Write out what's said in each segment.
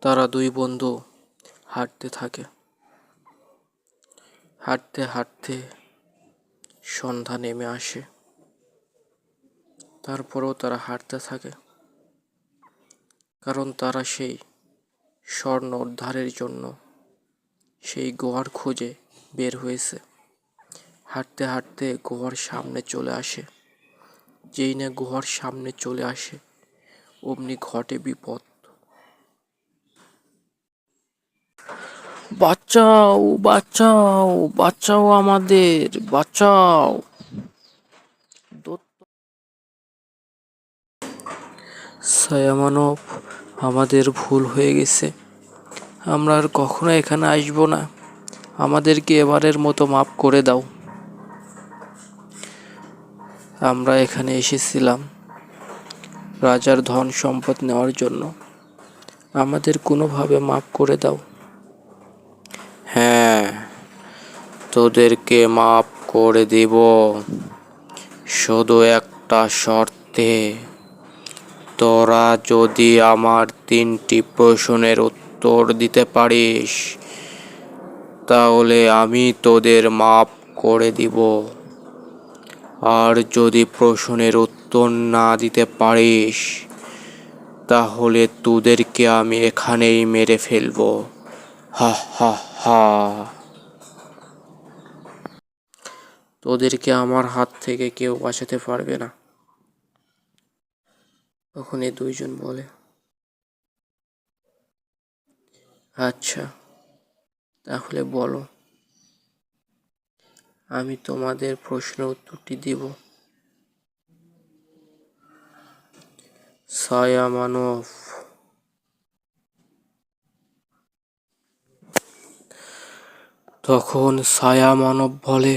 তারা দুই বন্ধু হাঁটতে থাকে। হাঁটতে হাঁটতে সন্ধ্যা নেমে আসে। তারপরেও তারা হাঁটতে থাকে। কারণ তারা সেই স্বর্ণ উদ্ধারের জন্য সেই গোয়ার খোঁজে বের হয়েছে। হাঁটতে হাঁটতে গোয়ার সামনে চলে আসে। যেই না গোয়ার সামনে চলে আসে, অমনি ঘটে বিপদ। বাঁচাও বাঁচাও বাঁচাও আমাদের, বাঁচাও। ছায়ামানব, আমাদের ভুল হয়ে গেছে। আমরা আর কখনো এখানে আসব না। আমাদেরকে এবারের মতো মাফ করে দাও। আমরা এখানে এসেছিলাম রাজার ধন সম্পদ নেওয়ার জন্য। আমাদের কোনোভাবে মাফ করে দাও হ্যাঁ তোদেরকে মাফ করে দেব। শুধু একটা শর্তে, তোরা যদি আমার তিনটি প্রশ্নের উত্তর দিতে পারিস, তাহলে আমি তোদের মাফ করে দিব। আর যদি প্রশ্নের উত্তর না দিতে পারিস, তাহলে তোদেরকে আমি এখানেই মেরে ফেলব। হা হা হা। তোদেরকে আমার হাত থেকে কেউ বাঁচাতে পারবে না। তখন এই দুইজন বলে আচ্ছা তাহলে বলো, আমি তোমাদের প্রশ্ন উত্তরটি দিব। ছায়া মানব তখন ছায়া মানব বলে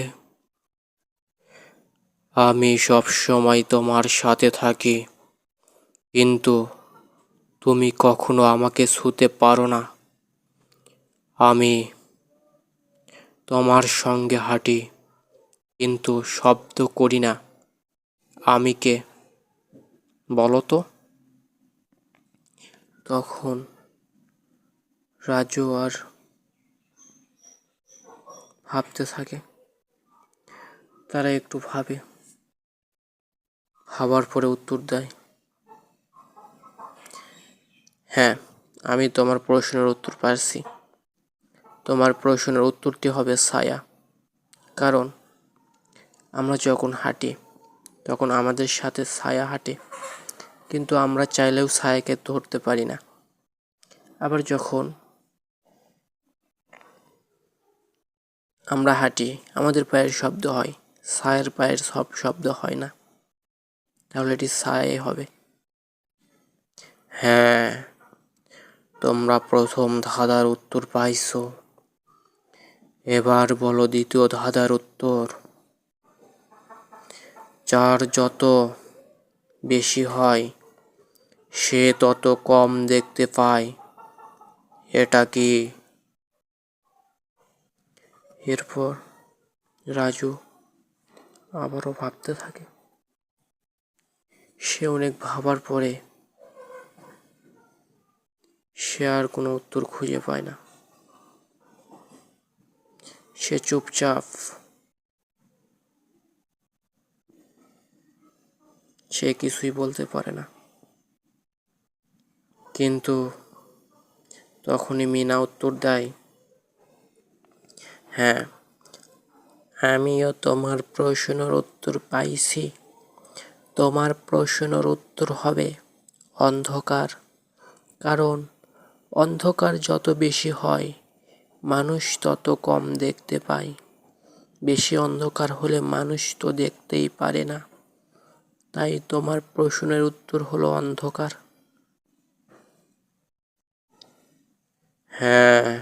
আমি সব সময় তোমার সাথে থাকি। কিন্তু তুমি কখনো আমাকে ছুতে পারো না। আমি তোমার সঙ্গে হাঁটি, কিন্তু শব্দ করি না। আমি কে? বলো তো। তখন রাজু আর ভাবতে থাকে। তারা একটু ভাবে। ভাবার পরে উত্তর দেয়। হ্যাঁ আমি তোমার প্রশ্নের উত্তর পারছি। তোমার প্রশ্নের উত্তরটি হবে ছায়া। কারণ, আমরা যখন হাঁটি, তখন আমাদের সাথে ছায়া হাঁটে। কিন্তু আমরা চাইলেও ছায়াকে ধরতে পারি না। আবার যখন আমরা হাঁটি, আমাদের পায়ের শব্দ হয়, ছায়ের পায়ের সব শব্দ হয় না। তাহলে এটি ছায়াই হবে। হ্যাঁ তোমরা প্রথম ধাঁধার উত্তর পাইছো। এবার বলো দ্বিতীয় ধাঁধার উত্তর। যার যত বেশি হয়, সে তত কম দেখতে পায়। এটা কি? এরপর রাজু আবারও ভাবতে থাকে। সে অনেক ভাবার পরে সে আর কোনো উত্তর খুঁজে পায় না। সে চুপচাপ, সে কিছুই বলতে পারে না। কিন্তু তখনই মিনা উত্তর দেয় হ্যাঁ আমিও তোমার প্রশ্নের উত্তর পাইছি। তোমার প্রশ্নের উত্তর হবে অন্ধকার। কারণ অন্ধকার যত বেশি হয়, মানুষ তত কম দেখতে পায়। বেশি অন্ধকার হলে মানুষ তো দেখতেই পারে না। তাই তোমার প্রশ্নের উত্তর হলো অন্ধকার। হ্যাঁ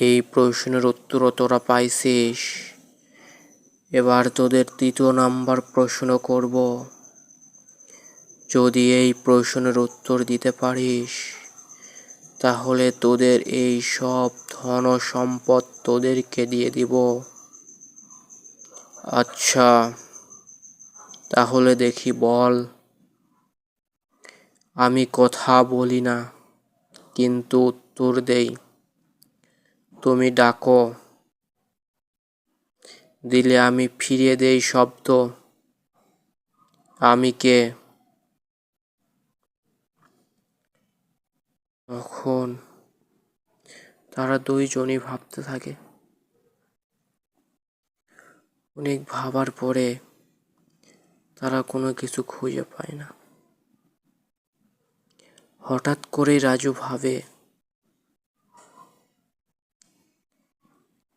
এই প্রশ্নের উত্তরও তোরা পাইছিস। এবার তোদের তৃতীয় নাম্বার প্রশ্ন করব। যদি এই প্রশ্নের উত্তর দিতে পারিস, তাহলে তোদের এই সব ধন সম্পদ তোদেরকে দিয়ে দিব। আচ্ছা তাহলে দেখি বল। আমি কথা বলি না, কিন্তু উত্তর দেই। তুমি ডাকো। দিলে আমি ফিরিয়ে দেই শব্দ। আমি কে? তখন তারা দুইজনই ভাবতে থাকে। অনেক ভাবার পরে তারা কোনো কিছু খুঁজে পায় না। হঠাৎ করে রাজু ভাবে,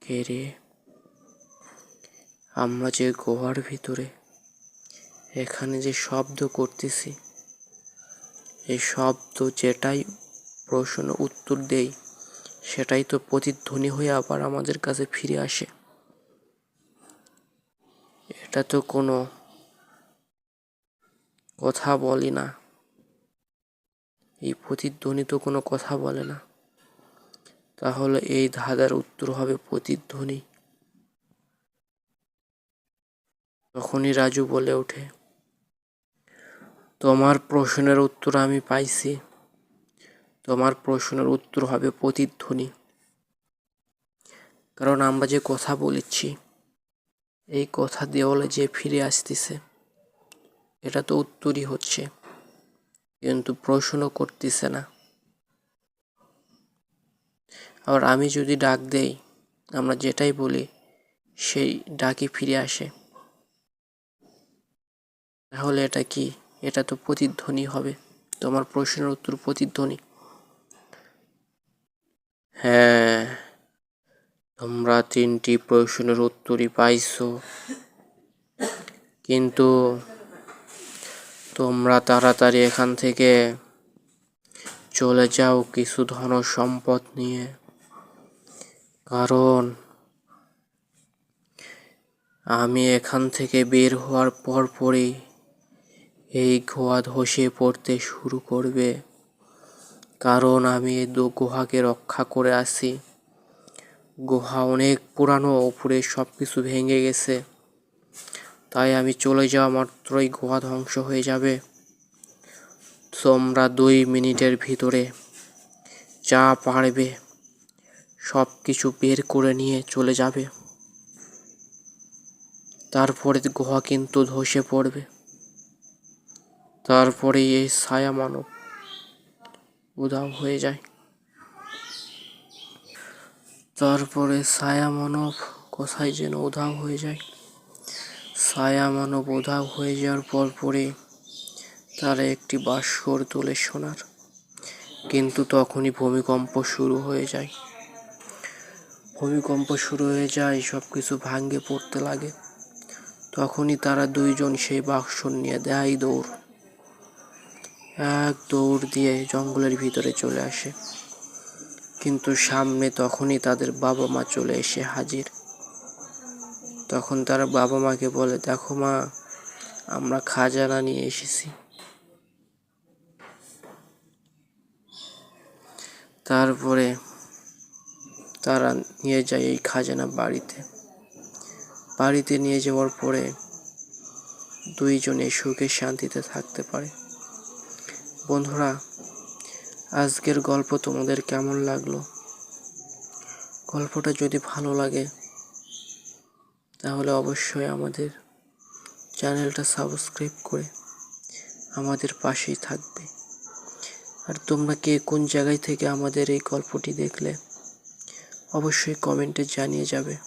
কে রে? আমরা যে গোয়ার ভিতরে, এখানে যে শব্দ করতেছি, এই শব্দ যেটাই প্রশ্ন উত্তর দেই সেটাই তো প্রতিধ্বনি হয়ে আবার আমাদের কাছে ফিরে আসে। এটা তো কোনো কথা বলি না। এই প্রতিধ্বনি তো কোনো কথা বলে না। তাহলে এই ধাঁধার উত্তর হবে প্রতিধ্বনি। তখনই রাজু বলে ওঠে, তোমার প্রশ্নের উত্তর আমি পাইছি। তোমার প্রশ্নের উত্তর হবে প্রতিধ্বনি। কারণ আমরা যে কথা বলেছি, এই কথা দেওয়ালে যে ফিরে আসতেছে, এটা তো উত্তরই হচ্ছে। কিন্তু প্রশ্ন করতেছে না। আবার আমি যদি ডাক দেই, আমরা যেটাই বলি, সেই ডাকই ফিরে আসে। তাহলে এটা কি? এটা তো প্রতিধ্বনি হবে। তোমার প্রশ্নের উত্তর প্রতিধ্বনি। হ্যাঁ তোমরা তিনটি প্রশ্নের উত্তরই পাইছো। কিন্তু তোমরা তাড়াতাড়ি এখান থেকে চলে যাও কিছু ধন সম্পদ নিয়ে। কারণ আমি এখান থেকে বের হওয়ার পর পরই এই গোয়া ধসে পড়তে শুরু করবে। কারণ আমি এই গুহাকে রক্ষা করে আসি গুহা অনেক পুরানো, উপরে সব কিছু ভেঙে গেছে। তাই আমি চলে যাওয়া মাত্রই গুহা ধ্বংস হয়ে যাবে। তোমরা দুই মিনিটের ভিতরে যা পারবে সব কিছু বের করে নিয়ে চলে যাবে। তারপরে গুহা কিন্তু ধসে পড়বে। তারপরে এই ছায়া মানব উধাও হয়ে যায়। তারপরে ছায়া মানব কোথায় যেন উধাও হয়ে যায়। ছায়া মানব উধাও হয়ে যাওয়ার পর পরে তারা একটি বাস্কর তোলে সোনার, কিন্তু তখনই ভূমিকম্প শুরু হয়ে যায়। ভূমিকম্প শুরু হয়ে যায় সব কিছু ভাঙ্গে পড়তে লাগে। তখনই তারা দুইজন সেই বাক্স নিয়ে দেয় দৌড়। এক দৌড় দিয়ে জঙ্গলের ভিতরে চলে আসে। কিন্তু সামনে তখনই তাদের বাবা মা চলে এসে হাজির। তখন তারা বাবা মাকে বলে, দেখো মা, আমরা খাজানা নিয়ে এসেছি। তারপরে তারা নিয়ে যায় এই খাজানা বাড়িতে। বাড়িতে নিয়ে যাওয়ার পরে দুইজনে সুখে শান্তিতে থাকতে পারে। বন্ধুরা, আজকের গল্প তোমাদের কেমন লাগল? গল্পটা যদি ভালো লাগে, তাহলে অবশ্যই আমাদের চ্যানেলটা সাবস্ক্রাইব করে আমাদের পাশেই থাকবে। আর তোমরা কে কোন জায়গায় থেকে আমাদের এই গল্পটি দেখলে, অবশ্যই কমেন্টে জানিয়ে যাবে।